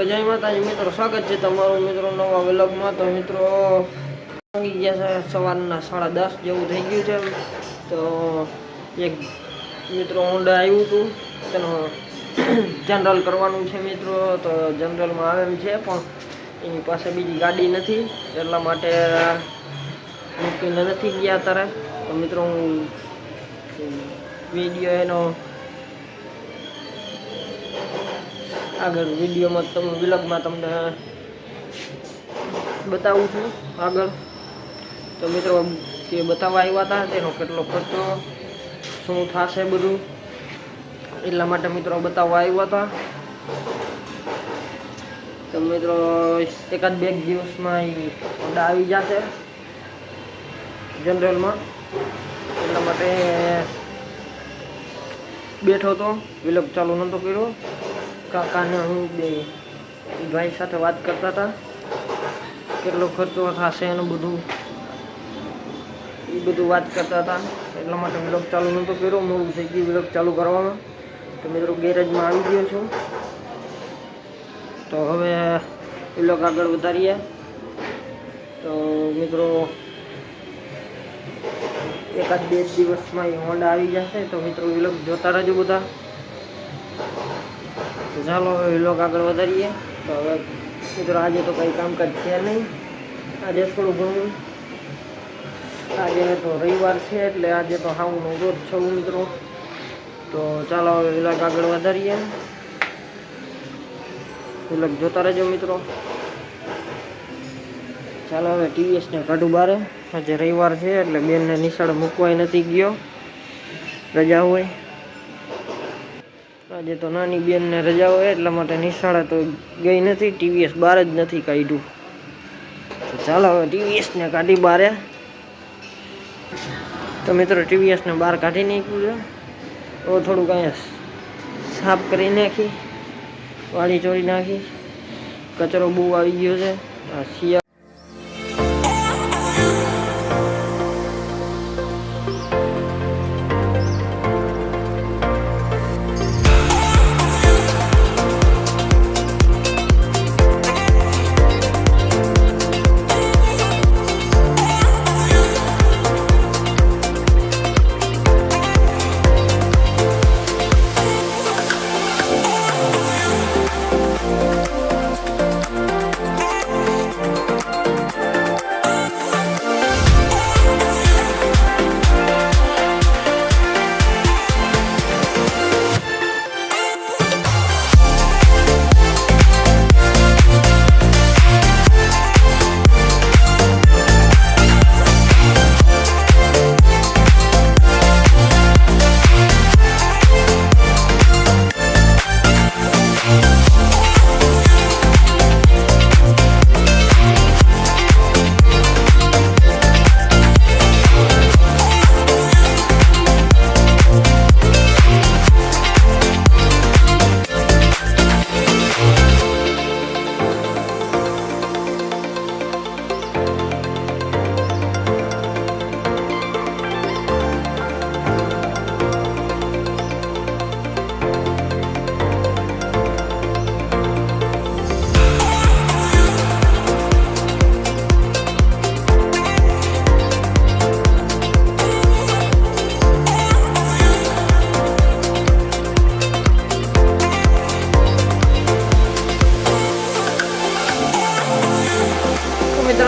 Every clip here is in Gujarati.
તો જય માતાજી, મિત્રો, સ્વાગત છે તમારું મિત્રો નવા વ્લોગમાં. તો મિત્રો વાગી ગયા છે સવારના સાડા દસ જેવું થઈ ગયું છે. તો એક મિત્રો હોન્ડા આવ્યું હતું. તેનો જનરલ કરવાનું છે મિત્રો. તો જનરલમાં આવે એમ છે, પણ એની પાસે બીજી ગાડી નથી. એટલા માટે મૂકીને નથી ગયા તારે તો મિત્રો, હું વીડિયો એનો આગળ વિડીયોમાં તમે, વિલગમાં તમને બતાવું છું આગળ. તો મિત્રો તે બતાવવા આવ્યા હતા તેનો કેટલો ખર્ચો, શું થશે બધું, એટલા માટે મિત્રો બતાવવા આવ્યા હતા. તો મિત્રો, એકાદ બે દિવસમાં ઓડા આવી જશે જનરલમાં. એટલા માટે બેઠો હતો, વિલગ ચાલુ નહોતો કર્યો. કાકાને હું બે ભાઈ સાથે વાત કરતા હતા. કેટલો ખર્ચો થશે એનું બધું. એ બધું વાત કરતા હતા. એટલા માટે વ્લોગ ચાલુ નહોતો કર્યો. મોડું થઈ ગયું વિલોગ ચાલુ કરવામાં. તો મિત્રો ગેરેજમાં આવી ગયો છું. તો હવે વ્લોગ આગળ વધારીએ. તો મિત્રો એકાદ બે દિવસમાં એ હોન્ડા આવી જશે. તો મિત્રો વિલોગ જોતા રહેજો બધા. તો ચાલો હવે વિલોગ આગળ વધારીએ. તો હવે મિત્રો આજે તો કંઈ કામકાજ છે નહીં. આજે થોડું ઘણું. આજે તો રવિવાર છે એટલે આજે તો હાવનો રોજ છું મિત્રો. તો ચાલો હવે વિલોગ આગળ વધારીએ. વિલોગ જોતા રહેજો મિત્રો. ચાલો હવે ટીવીએસને કાઢું બારે. આજે રવિવાર છે એટલે બેનને નિશાળ મૂકવાય નથી ગયો. રજા હોય. આજે તો નાની બેનને રજા હોય એટલા માટે નિશાળા તો ગઈ નથી. ટીવીએસ બહાર જ નથી કાઢ્યું. તો ચાલો હવે ટીવીએસને કાઢી બારે. તો મિત્રો ટીવીએસને બહાર કાઢી નાખ્યું છે. તો થોડુંક અહીંયા સાફ કરી નાખી. વાળી ચોરી નાખી. કચરો બહુ આવી ગયો છે. આ શિયા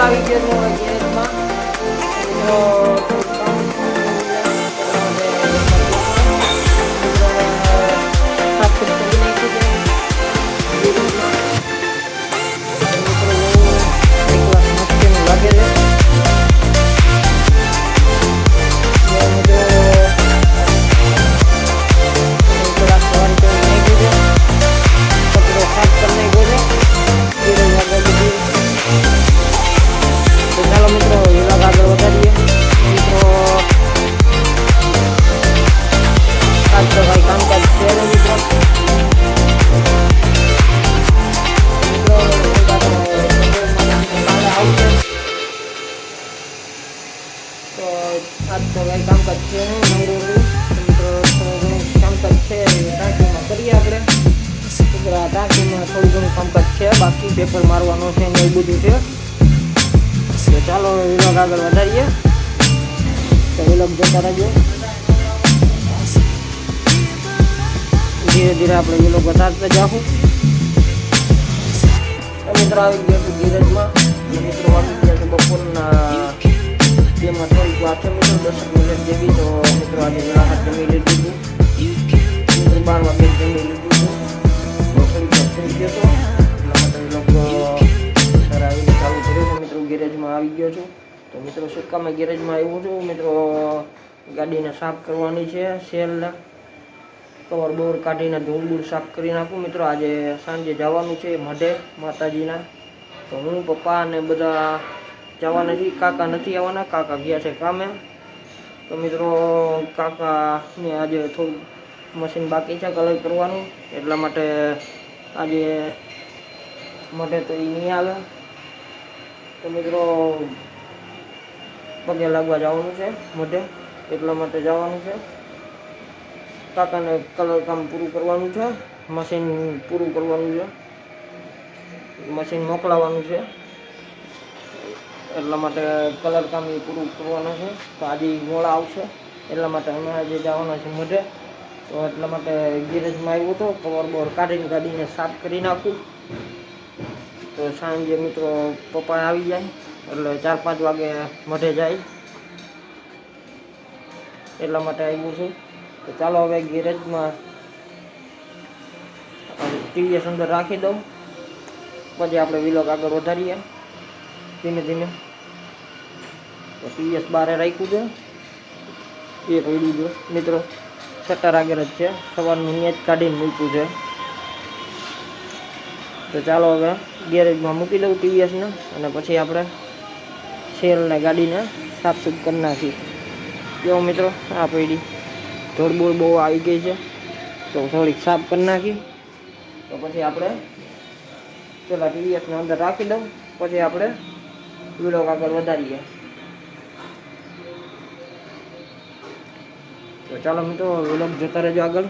આવી ગયો પેપર મારવાનો છે ને એવું બધું છે. તો ચાલો વિલોગ આગળ વધારીએ. તો વિલોગ જતા રહીએ ધીરે ધીરે આપણે વિલોગ વધારતા જાઉં મિત્રો આવી ગયા છે ધીરજમાં. મિત્રો વાગી ગયા છે બપોરના બેમાં થોડીક વાત છે મિત્રો, દસક મિનિટ જેવી. તો મિત્રો આજે મુલાકાત જમી લીધી હતી મિત્રો બાર વાગે જમી લીધું હતું થોડીક થઈ ગયો હતો ગેરેજમાં આવી ગયો છું. તો મિત્રો સુકામાં ગેરેજમાં આવ્યું છું. મિત્રો, ગાડીને સાફ કરવાની છે સેલને. કવર બોર કાઢીને ધૂળ બૂળ સાફ કરી નાખું. મિત્રો, આજે સાંજે જવાનું છે મઢે માતાજીના. તો હું, પપ્પા અને બધા જવાના છીએ. કાકા નથી આવવાના. કાકા ગયા છે કામે. તો મિત્રો, કાકાને આજે થોડું મશીન બાકી છે કલર કરવાનું. એટલા માટે આજે મઢે તો એ નહીં આવે. તો મિત્રો, પગે લાગવા જવાનું છે, મઢે, એટલા માટે જવાનું છે. કાકાને કલર કામ પૂરું કરવાનું છે, મશીન પૂરું કરવાનું છે. મશીન મોકલાવવાનું છે. એટલા માટે કલર કામ એ પૂરું કરવાનું છે. તો આજે મોડા આવશે, એટલા માટે અમે આજે જવાના છે મઢે. તો એટલા માટે ગેરેજમાં આવ્યો હતો કવર બોર કાઢીને કાઢીને સાફ કરી નાખું. તો સાંજે મિત્રો પપ્પા આવી જાય, એટલે ચાર પાંચ વાગે મઢે જાય. એટલા માટે આવ્યું છું. તો ચાલો હવે ગેરેજમાં ટીવીએસ અંદર રાખી દઉં. પછી આપણે વિલોગ આગળ વધારીએ. ધીમે ધીમે. તો ટીવીએસ બારે રાખ્યું છે. એ પડ્યું છે. મિત્રો શટર આગળ જ છે. સવારનું નેચ કાઢીને મૂક્યું છે. તો ચાલો હવે ગેરેજમાં મૂકી દઉં ટીવીએસને અને પછી આપણે સેલને, ગાડીને સાફ સૂફ કરી નાખીએ. કેવો મિત્રો, આ પડી ધોળબોળ બહુ આવી ગઈ છે, તો થોડીક સાફ કરી નાખી તો પછી આપણે પેલા ટીવીએસને અંદર રાખી દઉં, પછી આપણે વીડિયો આગળ વધારીએ. તો ચાલો મિત્રો વિલોગ જોતા રહેજો આગળ.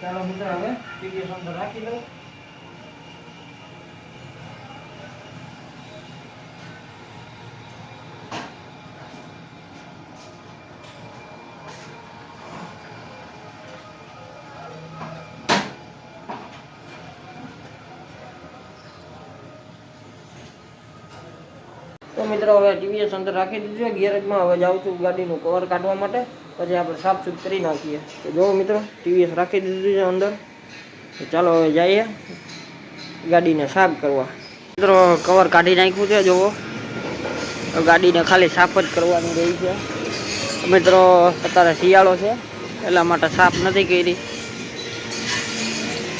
ચાલો મિત્રો, હવે પીડીએફ અંદર રાખી દઉં તો મિત્રો, હવે ટીવીએસ અંદર રાખી દીધું ગેરેજમાં હવે જાઉં છું ગાડીનું કવર કાઢવા માટે. પછી આપણે સાફ સુફ કરી નાખીએ. તો જો મિત્રો ટીવીએસ રાખી દીધું છે અંદર. તો ચાલો હવે જઈએ ગાડીને સાફ કરવા. મિત્રો, કવર કાઢી નાખ્યું છે, જુઓ. ગાડીને ખાલી સાફ જ કરવાની રહી છે. મિત્રો, અત્યારે શિયાળો છે, એટલા માટે સાફ નથી કરી.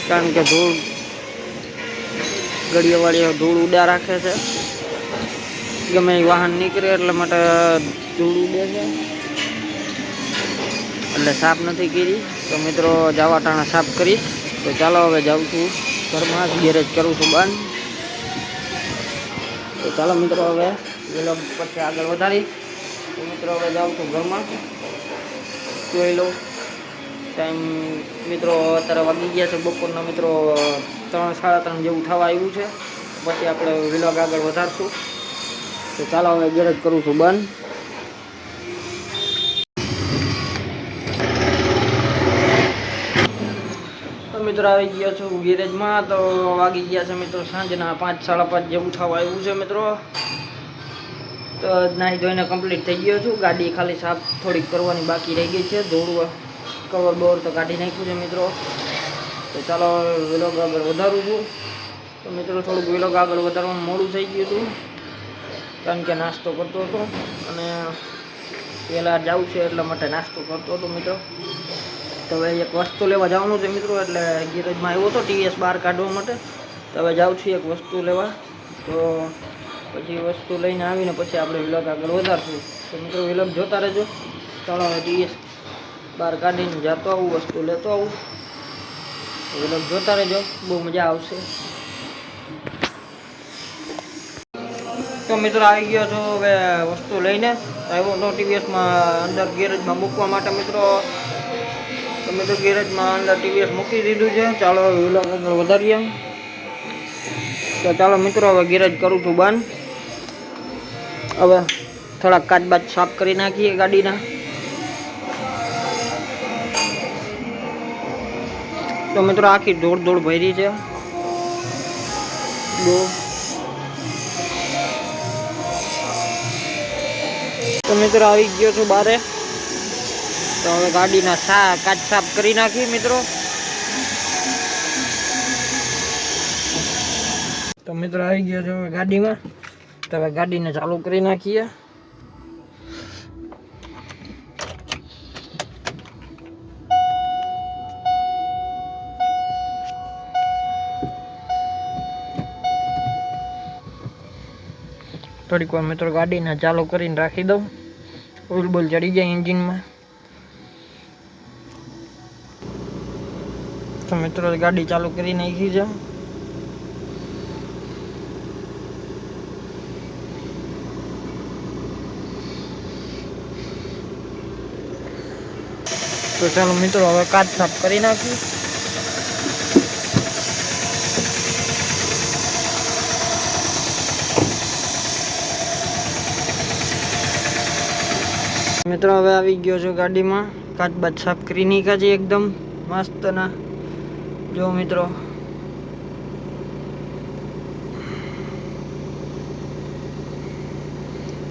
કારણ કે ધૂળ ગળીઓવાળીઓ ધૂળ ઉડા રાખે છે. ગમે વાહન નીકળે, એટલે માટે ધૂળ ઉડે છે. એટલે સાફ નથી કરી. તો મિત્રો જવા ટાણા સાફ કરીશ તો ચાલો હવે જાઉં છું ઘરમાં. ગેરેજ કરું છું બંધ. તો ચાલો મિત્રો હવે વિલોગ પછી આગળ વધારી. તો મિત્રો હવે જાઉં છું ઘરમાં. જોઈ લઉં. ટાઈમ મિત્રો અત્યારે વાગી ગયા છે બપોરના મિત્રો ત્રણ, સાડા ત્રણ જેવું થવા આવ્યું છે. પછી આપણે વિલોગ આગળ વધારશું. તો ચાલો હવે ગેરેજ કરું છું બંધ. મિત્રો, આવી ગયો છું ગેરેજમાં તો વાગી ગયા છે મિત્રો સાંજના પાંચ, સાડા પાંચ જેવું થવા આવ્યું છે મિત્રો. તો નાહી ધોઈને કમ્પ્લીટ થઈ ગયો છું. ગાડી ખાલી સાફ થોડીક કરવાની બાકી રહી ગઈ છે. ધોળવા કવર બોર તો કાઢી નાખ્યું છે મિત્રો. તો ચાલો વિલોગ આગળ વધારું છું. તો મિત્રો, થોડુંક વિલોગ આગળ વધારવામાં મોડું થઈ ગયું હતું. કારણ કે નાસ્તો કરતો હતો અને પહેલાં જવું છે, એટલા માટે નાસ્તો કરતો હતો મિત્રો. તો હવે એક વસ્તુ લેવા જવાનું છે મિત્રો, એટલે ગેરેજમાં આવ્યો હતો ટીવીએસ બહાર કાઢવા માટે. તો હવે જાઉં છું એક વસ્તુ લેવા. તો પછી વસ્તુ લઈને આવીને પછી આપણે વિલોગ આગળ વધારશું. તો મિત્રો વિલોગ જોતા રહેજો. ચાલો હવે ટીવીએસ બહાર કાઢીને જતો આવું, વસ્તુ લેતો આવું. વિલોગ જોતા રહેજો. બહુ મજા આવશે. તો મિત્રો આવી ગયો છો હવે વસ્તુ લઈને. આવ્યો તો ટીવીએસમાં અંદર ગેરેજમાં મૂકવા માટે, મિત્રો. તો ગેરેજમાં અંદર ટીવીએસ મૂકી દીધું છે. ચાલો વિલોગ આગળ વધારીએ. તો ચાલો મિત્રો, હવે ગેરેજ કરું છું બંધ. હવે થોડાક કાચ બાચ સાફ કરી નાખીએ ગાડીના. તો મિત્રો, આખી ધૂળ ધૂળ ભરી છે. તો મિત્રો, આવી ગયો છું બારે. તો હવે ગાડીના સા, કાચ સાફ કરી નાખી મિત્રો. તો મિત્રો આવી ગયો છે ગાડીમાં. તો હવે ગાડીને ચાલુ કરી નાખીએ. થોડીક વાર મિત્રો ગાડીને ચાલુ કરીને રાખી દઉં. ઓઇલ બોલ ચડી જાય એન્જિનમાં તો મિત્રો, ગાડી ચાલુ કરી નાખી છે. તો ચાલો મિત્રો, હવે કાચ સાફ કરી નાખી. મિત્રો, હવે આવી ગયો છું ગાડીમાં. કાચ બાચ સાફ કરી નાખ્યા છે એકદમ મસ્ત ના જો મિત્રો.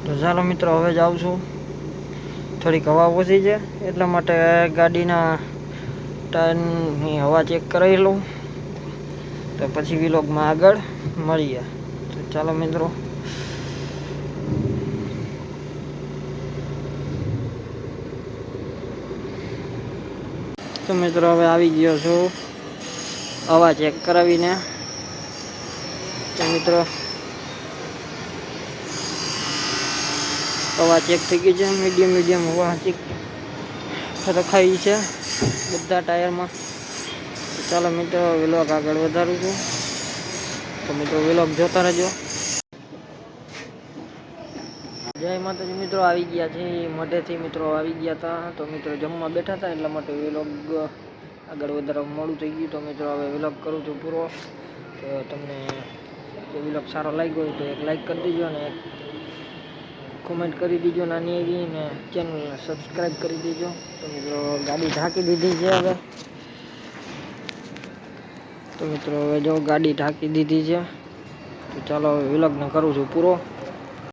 તો ચાલો મિત્રો, હવે જાઉં છું. થોડીક હવા ઓછી છે, એટલા માટે ગાડીના ટાયરની હવા ચેક કરાવી લઉં. તો પછી વિલોગમાં આગળ મળીએ. તો ચાલો મિત્રો. તો મિત્રો, હવે આવી ગયો છું. હવા ચેક કરાવીને. મિત્રો હવા ચેક થઈ ગઈ છે. મીડિયમ મીડિયમ હવા ચેક રખાઈ છે. બધા ટાયરમાં ચાલો મિત્રો વિલોગ આગળ વધારું છું. તો મિત્રો વિલોગ જોતા રહેજો. જય માતાજી, મિત્રો, આવી ગયા છે. મઢેથી મિત્રો, આવી ગયા હતા. તો મિત્રો, જમવા બેઠા હતા, એટલા માટે વિલોગ આગળ વધારે મોડું થઈ ગયું તો મિત્રો હવે વિલોગ કરું છું પૂરો. તો તમને જો વિલોગ સારો લાગ્યો હોય તો એક લાઈક કરી દેજો અને કોમેન્ટ કરી દીજો નાની એવી ને ચેનલને સબસ્ક્રાઈબ કરી દેજો. તો મિત્રો ગાડી ઢાંકી દીધી છે હવે. તો મિત્રો હવે જો ગાડી ઢાંકી દીધી છે, તો ચાલો વિલોગને કરું છું પૂરો.